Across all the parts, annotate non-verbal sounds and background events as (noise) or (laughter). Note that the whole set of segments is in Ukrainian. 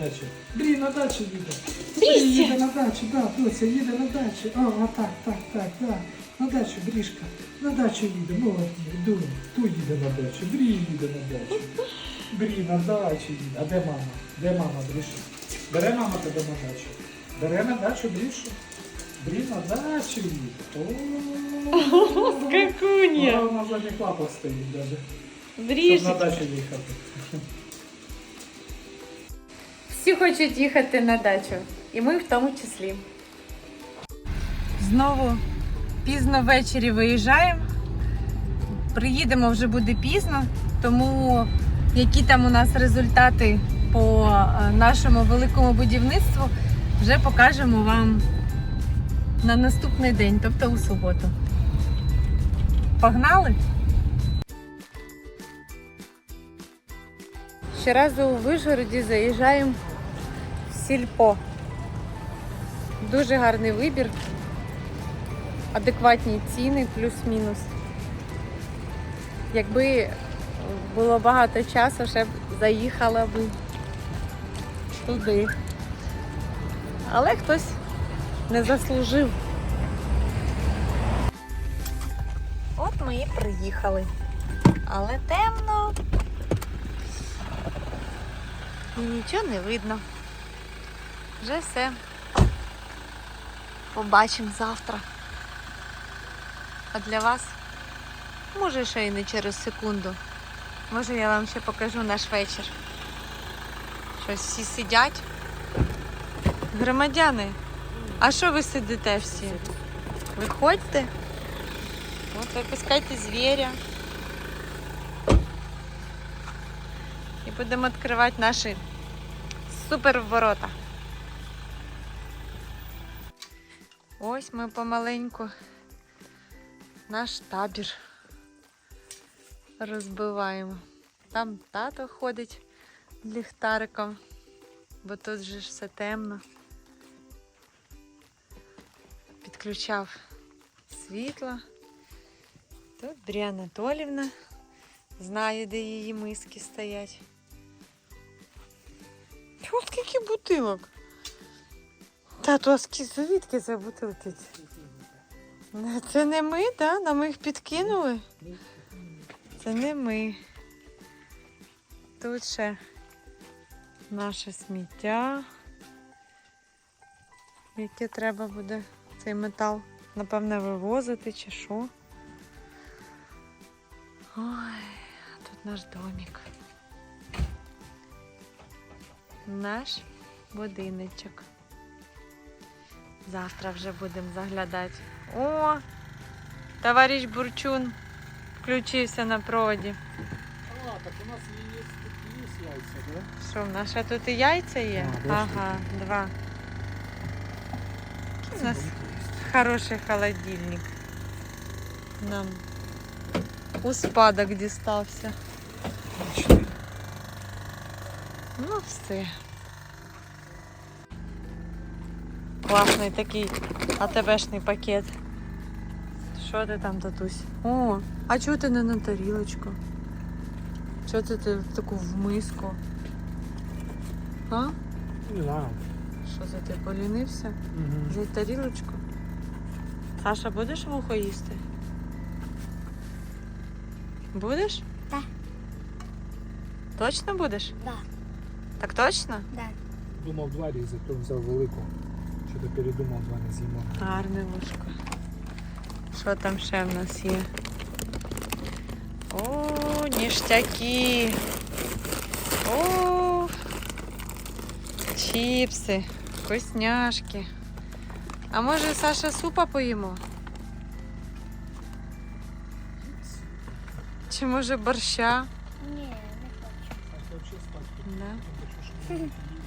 Дачу? Брі на дачу їде. Брі їде на дачу, да, доця їде на дачу. О, отак, так, так, да. На дачу, Брішка. На дачу їде, молодець, дура. Хто їде на дачу? Брі їде на дачу. Брі на дачу їде. А де мама? Де мама, Бріша? Бере мама тебе на дачу. Бере на дачу Брішу. Брі на дачу їде. О, Какуня! Вона на задніх лапах стоїть даже. Щоб на дачу їхати. Всі хочуть їхати на дачу. І ми в тому числі. Знову пізно ввечері виїжджаємо. Приїдемо вже буде пізно, тому які там у нас результати по е, нашому великому будівництву вже покажемо вам на наступний день, тобто у суботу. Погнали! Щоразу у Вишгороді заїжджаємо сільпо. Дуже гарний вибір, адекватні ціни, плюс-мінус. Якби було багато часу, ще б заїхала би туди. Але хтось не заслужив. От ми і приїхали. Але темно. І нічого не видно. Вже все. Побачимо завтра. А для вас, може, ще й не через секунду. Може, я вам ще покажу наш вечір. Щось всі сидять. Громадяни, а що ви сидите всі? Виходьте. От випускайте звіря. І будемо відкривати наші супер ворота. Ось ми помаленьку наш табір розбиваємо. Там тато ходить ліхтариком, бо тут же ж все темно. Підключав світло. Тут Брія Анатолівна знає, де її миски стоять. Чого скільки бутилок? Тату, а звідки це бутилки? Це не ми, да? Нам їх підкинули? Це не ми. Тут ще наше сміття, яке треба буде цей метал, напевне, вивозити чи що. Ой, тут наш домик. Наш будиночок. Завтра вже будемо заглядати. О, товариш Бурчун включився на проводі. А, так у нас є, є яйця, да? Що, в нас ще тут і яйця є? А, два ага, два. Який у нас хороший холодильник. Нам у спадок дістався. Ну, все. Класний такий АТБшний пакет. Що ти там, татусь? О, а чого ти не на тарілочку? Чого ти, ти в таку в миску? А? Не знаю. Що це ти полінився? Взяти тарілочку? Саша, будеш вухо їсти? Будеш? Так. Точно будеш? Да, Так точно? да. Думав два різати, то взяв велику. Що передумав два не з'їмо. Гарне вушко. Що там ще в нас є? О, ніштяки. О, чіпси, вкусняшки. А може, Саша, супа поїмо? Чи може борща? Ні, не хочу. Да.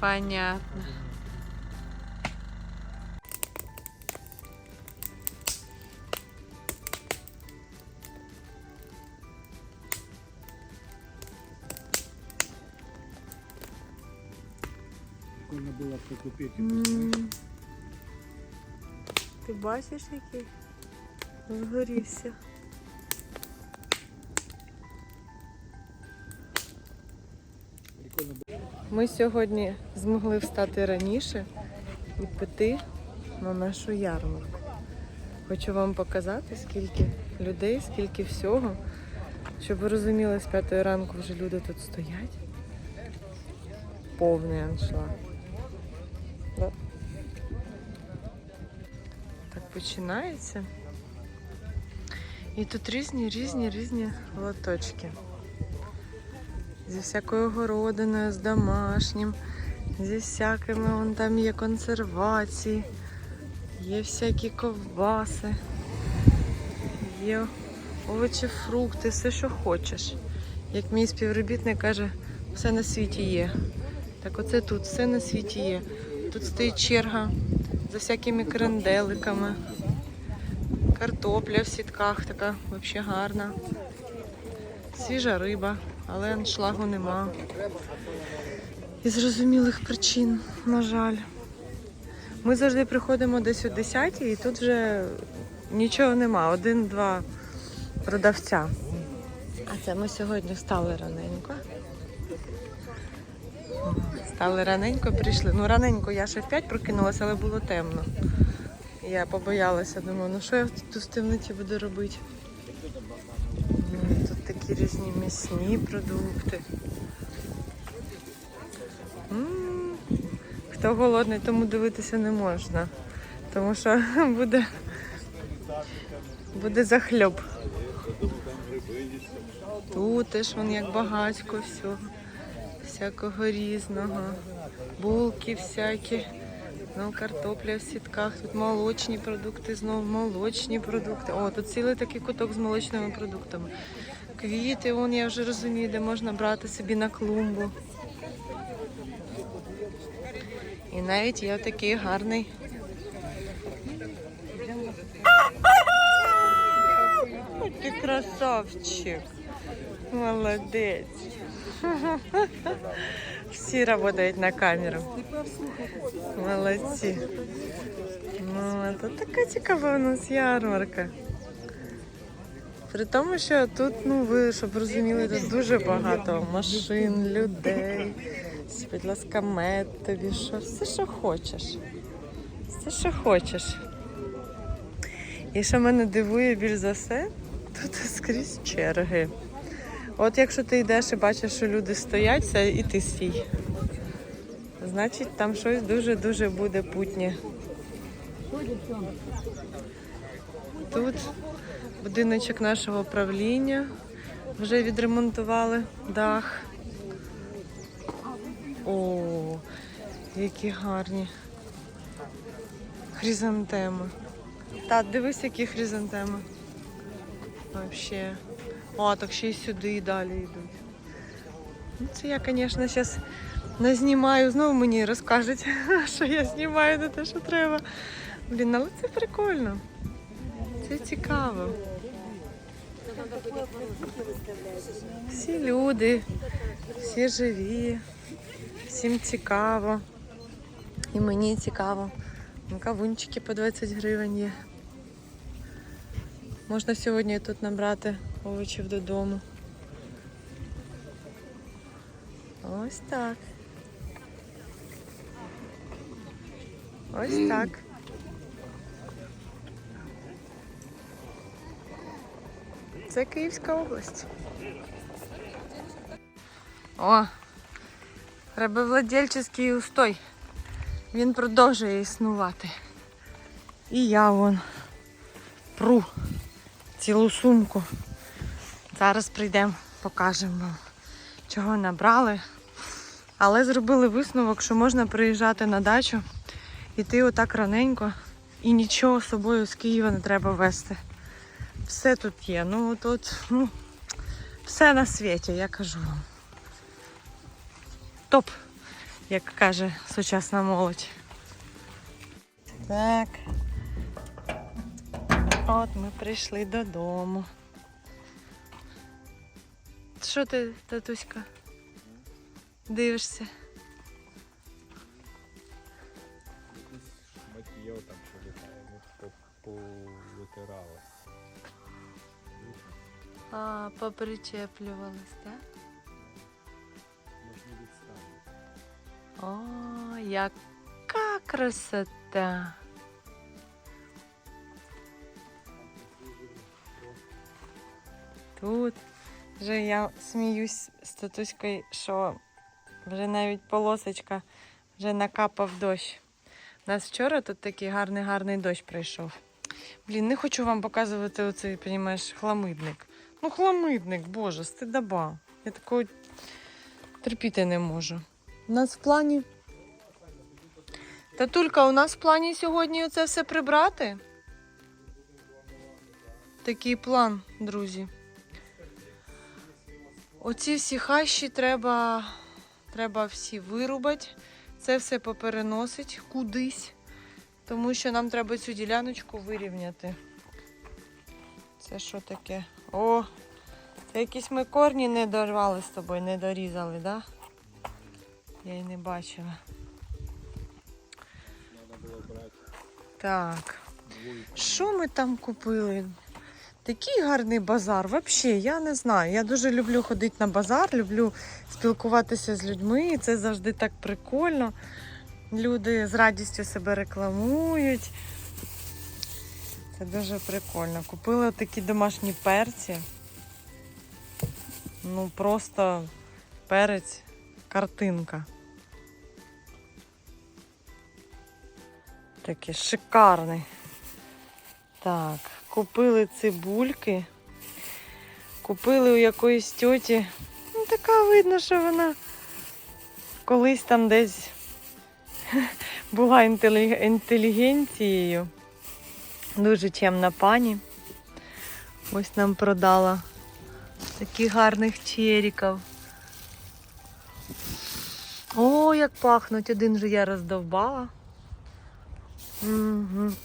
Понятно. Прикольно було б купити. М. Ти бачиш, який? Згорівся. Ми сьогодні змогли встати раніше і піти на нашу ярмарку. Хочу вам показати, скільки людей, скільки всього. Щоб ви розуміли, з п'ятої ранку вже люди тут стоять. Повний аншлаг. Починається. І тут різні, різні, різні лоточки. Зі всякою городиною, з домашнім, зі всякими вон там є консервації, є всякі ковбаси, є овочі, фрукти, все, що хочеш. Як мій співробітник каже, все на світі є. Так оце тут, все на світі є. Тут стоїть черга за всякими кренделиками. Картопля в сітках така взагалі гарна. Свіжа риба, але аншлагу нема. І зрозумілих причин, на жаль. Ми завжди приходимо десь о 10 і тут вже нічого нема. Один-два продавця. А це ми сьогодні встали раненько. Стали раненько, прийшли. Ну, раненько я ще в 5 прокинулася, але було темно. Я побоялася, думаю, ну що я тут в темноті буду робити? Тут такі різні м'ясні продукти. Хто голодний, тому дивитися не можна. Тому що (laughs) буде, буде захльоб. Тут теж вон як багатько всього. Всякого різного. Булки всякі. Ну, картопля в сітках, тут молочні продукти, знову молочні продукти. О, тут цілий такий куток з молочними продуктами. Квіти, вон я вже розумію, де можна брати собі на клумбу. І навіть є такий гарний. Ти красавчик. Молодець. Всі працюють на камеру. Молодці. Ну, це така цікава у нас ярмарка. При тому, що тут, ну ви щоб розуміли, тут дуже багато машин, людей. Будь ласка, мед тобі, що все, що хочеш. Все, що хочеш. І що мене дивує більш за все, тут скрізь черги. От якщо ти йдеш і бачиш, що люди стоять, і ти стій. Значить, там щось дуже-дуже буде путнє. Тут будиночок нашого правління. Вже відремонтували дах. О, які гарні. Хризантеми. Та, дивись, які хризантеми. Вообще. О, так ще й сюди і далі йдуть. Ну, це я, звісно, зараз не знімаю. Знову мені розкажуть, (laughs) що я знімаю не те, що треба. Блін, але це прикольно. Це цікаво. Всі люди, всі живі, всім цікаво. І мені цікаво. Ну, Кавунчики по 20 гривень є. Можна сьогодні тут набрати овочів додому. Ось так. Ось так. Це Київська область. О, рабовладельческий устой. Він продовжує існувати. І я вон пру цілу сумку. Зараз прийдемо, покажемо вам, чого набрали. Але зробили висновок, що можна приїжджати на дачу, іти отак раненько і нічого з собою з Києва не треба везти. Все тут є. Ну тут ну, все на світі, я кажу вам. Топ, як каже сучасна молодь. Так. От ми прийшли додому. Що ти, татуська? Дивишся? Шматьє там що літає, ну, повитирало. А, попричеплювались, так? Можна відставити. Яка красота! Тут вже я сміюсь з татуською, що вже навіть полосочка вже накапав дощ. У нас вчора тут такий гарний гарний дощ прийшов. Блін, не хочу вам показувати оцей, розумієш, хламидник. Ну, хламидник, боже, стидаба. Я такого терпіти не можу. У нас в плані. Татулька, у нас в плані сьогодні оце все прибрати. Такий план, друзі. Оці всі хащі треба, треба всі вирубати. Це все попереносить кудись, тому що нам треба цю діляночку вирівняти. Це що таке? О, це якісь ми корні не дорвали з тобою, не дорізали, так? Да? Я й не бачила. Треба було брати Так. Що ми там купили? Такий гарний базар. Взагалі, я не знаю. Я дуже люблю ходити на базар, люблю спілкуватися з людьми. І це завжди так прикольно. Люди з радістю себе рекламують. Це дуже прикольно. Купили такі домашні перці. Ну, просто перець, картинка. Такий шикарний. Так, купили цибульки. Купили у якоїсь тьоті. Ну, така видно, що вона колись там десь (laughs) була інтелігенцією. Дуже чемна пані. Ось нам продала таких гарних черіків. О, як пахнуть! Один же я роздовбала. М.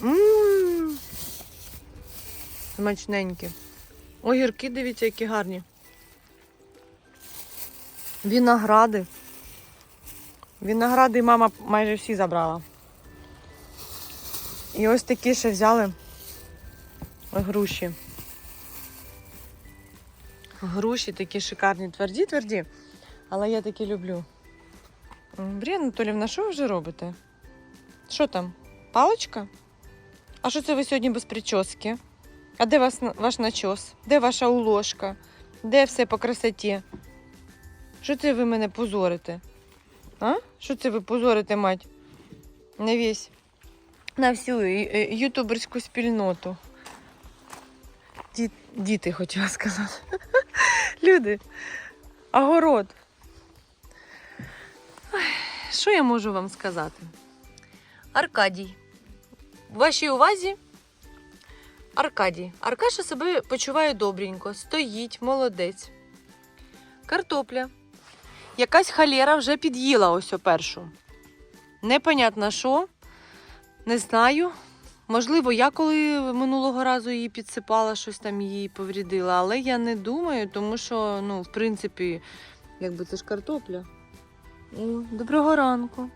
Смачненькі. Огірки, дивіться, які гарні. Віногради. Віногради мама майже всі забрала. І ось такі ще взяли груші. Груші такі шикарні, тверді, тверді. Але я такі люблю. Брія Анатолівна, що ви вже робите? Що там? Паличка? А що це ви сьогодні без прически? А де вас, ваш начос? Де ваша уложка? Де все по красоті? Що це ви мене позорите? А? Що це ви позорите, мать? На весь. На всю е, е, ютуберську спільноту. Ді- діти, хотіла сказати. (laughs) Люди. Огород. Що я можу вам сказати? Аркадій. В вашій увазі Аркадій. Аркаша себе почуває добренько, стоїть, молодець. Картопля. Якась халера вже під'їла ось першу. Непонятно що. Не знаю. Можливо, я коли минулого разу її підсипала, щось там її поврідила, але я не думаю, тому що, ну, в принципі, якби це ж картопля. Доброго ранку.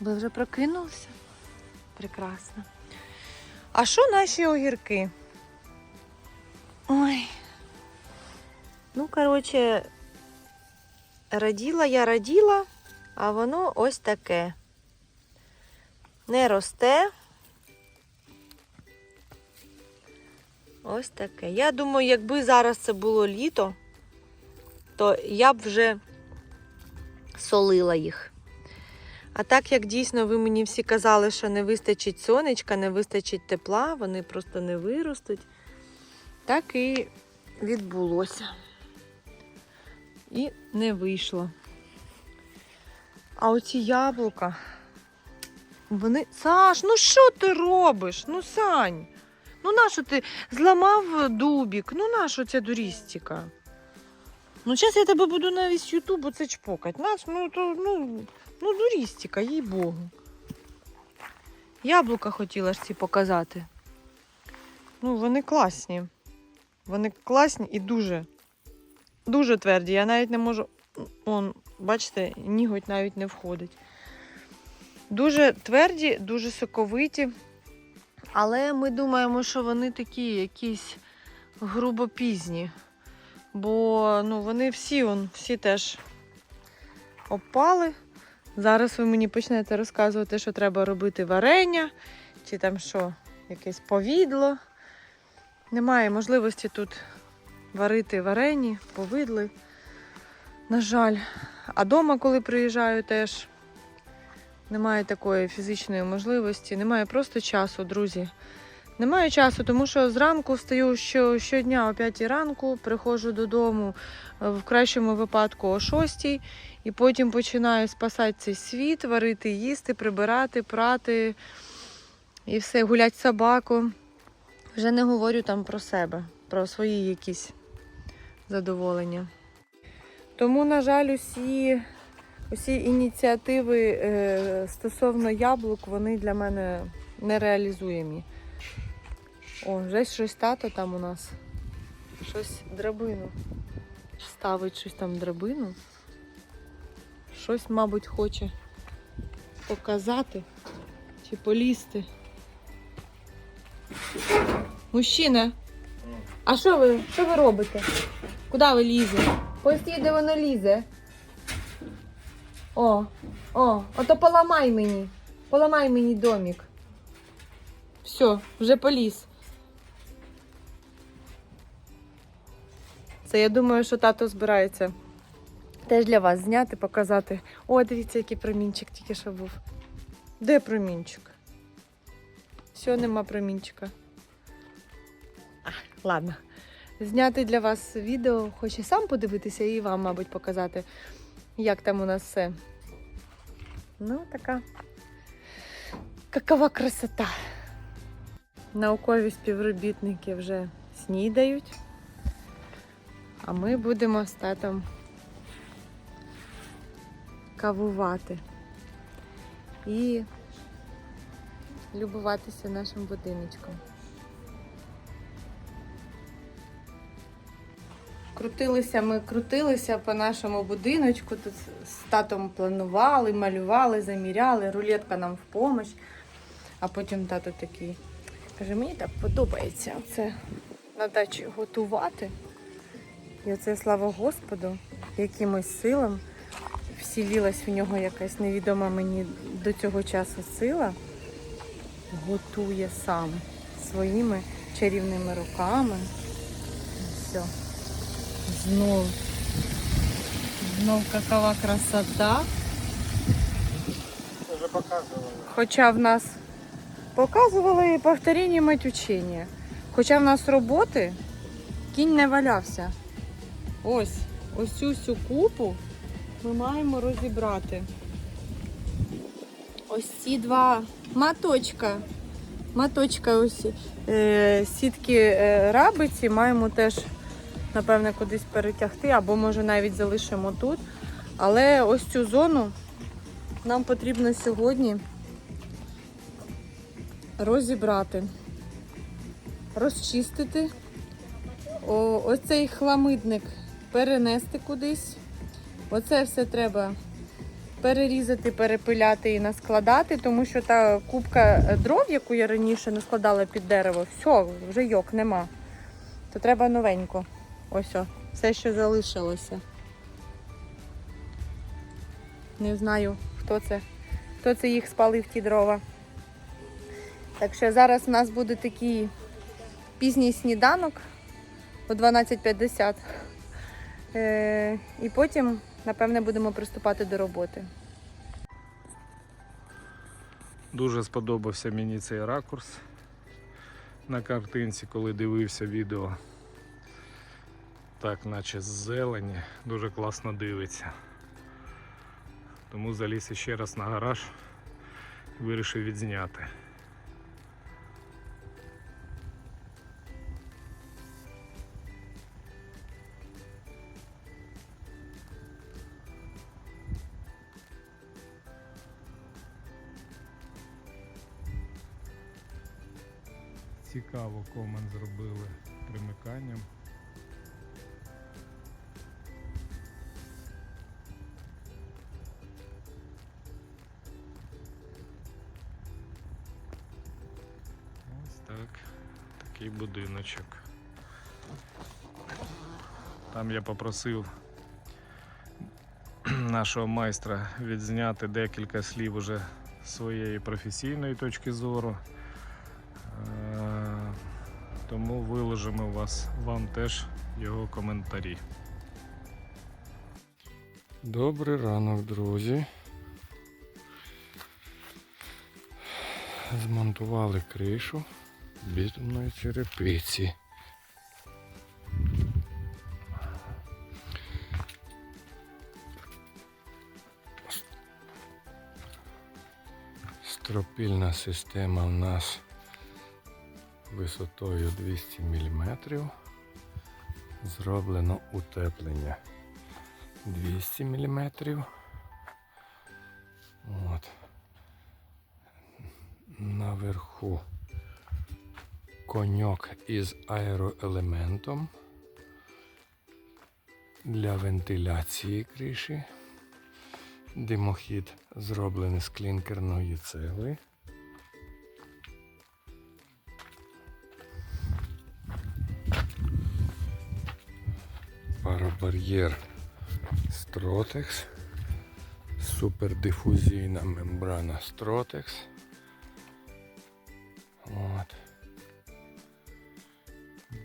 Ви вже прокинулися? Прекрасно. А що наші огірки? Ой. Ну, коротше, раділа я раділа, а воно ось таке. Не росте. Ось таке. Я думаю, якби зараз це було літо, то я б вже солила їх. А так як дійсно ви мені всі казали, що не вистачить сонечка, не вистачить тепла, вони просто не виростуть, так і відбулося. І не вийшло. А оці яблука, вони. Саш, ну що ти робиш? Ну, Сань, ну нащо ти зламав дубік? Ну нащо ця дурістика? Ну, зараз я тебе буду на весь ютуб оце чпокать. Нас, ну, то, ну, ну, дурістика, їй Богу. Яблука хотіла ж ці показати. Ну, вони класні. Вони класні і дуже, дуже тверді. Я навіть не можу. Он, бачите, ніготь навіть не входить. Дуже тверді, дуже соковиті. Але ми думаємо, що вони такі якісь грубопізні. Бо ну, вони всі, он, всі теж опали. Зараз ви мені почнете розказувати, що треба робити варення, чи там що, якесь повідло. Немає можливості тут варити варені, повидли. На жаль. А дома, коли приїжджаю, теж немає такої фізичної можливості, немає просто часу, друзі. Немає часу, тому що зранку встаю що, щодня о 5 ранку, приходжу додому е, в кращому випадку о 6, і потім починаю спасати цей світ, варити, їсти, прибирати, прати і все, гулять собаку. Вже не говорю там про себе, про свої якісь задоволення. Тому, на жаль, усі, усі ініціативи е, стосовно яблук, вони для мене нереалізуємі. О, вже щось тато там у нас. Щось драбину. Ставить щось там драбину. Щось, мабуть, хоче показати чи полізти. Мужчина, а що ви? Що ви робите? Куди ви лізете? Постій, де воно лізе. О, о, ото поламай мені. Поламай мені домик. Все, вже поліз. Це я думаю, що тато збирається теж для вас зняти, показати. О, дивіться, який промінчик тільки що був. Де промінчик? Все, нема промінчика. А, ладно. Зняти для вас відео, хоч і сам подивитися, і вам, мабуть, показати, як там у нас все. Ну, така. Какова красота. Наукові співробітники вже снідають. А ми будемо з татом кавувати і любуватися нашим будиночком. Крутилися ми, крутилися по нашому будиночку. Тут з татом планували, малювали, заміряли, рулетка нам в помощь. А потім тато такий каже, мені так подобається оце на дачі готувати. І оце, слава Господу, якимось силам всілілась в нього якась невідома мені до цього часу сила, готує сам своїми чарівними руками. Все. Знов. Знов какова красота. Вже показували. Хоча в нас показували і повторення мать учення. Хоча в нас роботи кінь не валявся. Ось, ось цю всю купу ми маємо розібрати. Ось ці два маточка. Маточка ось е, сітки е, рабиці маємо теж, напевне, кудись перетягти, або може навіть залишимо тут. Але ось цю зону нам потрібно сьогодні розібрати, розчистити. О, ось цей хламидник перенести кудись. Оце все треба перерізати, перепиляти і наскладати, тому що та кубка дров, яку я раніше наскладала під дерево, все, вже йок нема. То треба новенько. Ось о, все, що залишилося. Не знаю, хто це, хто це їх спалив ті дрова. Так що зараз у нас буде такий пізній сніданок о 12.50. Е, і потім, напевне, будемо приступати до роботи. Дуже сподобався мені цей ракурс на картинці, коли дивився відео. Так, наче з зелені, дуже класно дивиться. Тому заліз ще раз на гараж і вирішив відзняти. Цікаво, комен зробили примиканням. Ось так. Такий будиночок. Там я попросив нашого майстра відзняти декілька слів уже своєї професійної точки зору. Тому виложимо вас, вам теж його коментарі. Добрий ранок, друзі. Змонтували кришу бітумної черепиці. Стропільна система у нас висотою 200 мм. Зроблено утеплення 200 мм. От. Наверху коньок із аероелементом для вентиляції криші. Димохід зроблений з клінкерної цегли. Парабар'єр Strotex. Супердифузійна мембрана Strotex. От.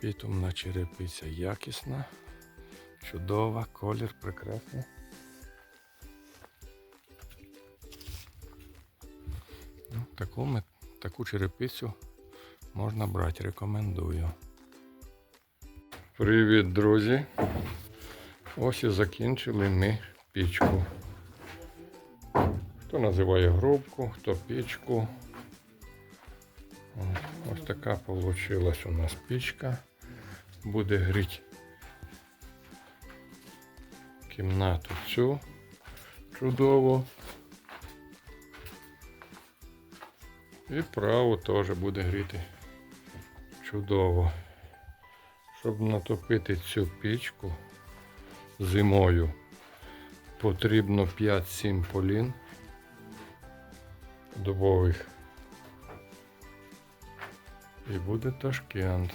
Бітумна черепиця якісна, чудова, колір прекрасний. Ну, Таку, таку черепицю можна брати, рекомендую. Привіт, друзі! Ось і закінчили ми пічку. Хто називає грубку, хто пічку. Ось, така вийшла у нас пічка. Буде гріти кімнату цю чудово. І право теж буде гріти чудово. Щоб натопити цю пічку зимою, потрібно 5-7 полін дубових. І буде Ташкент.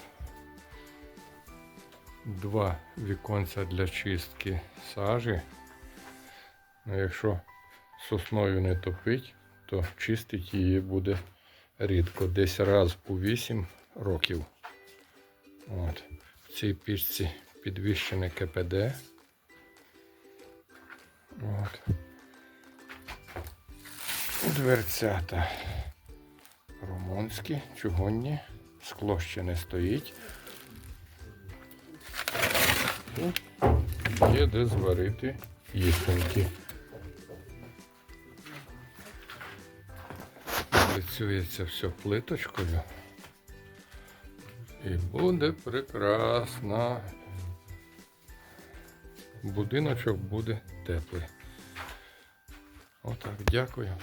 Два віконця для чистки сажі. Ну, якщо сосною не топить, то чистить її буде рідко, десь раз у 8 років. От. Цій пічці підвищене КПД. От. Дверцята румунські, чугунні, скло ще не стоїть. Є де зварити їстеньки. Працюється все плиточкою. І буде прекрасно. Будиночок буде теплий. Отак, дякую.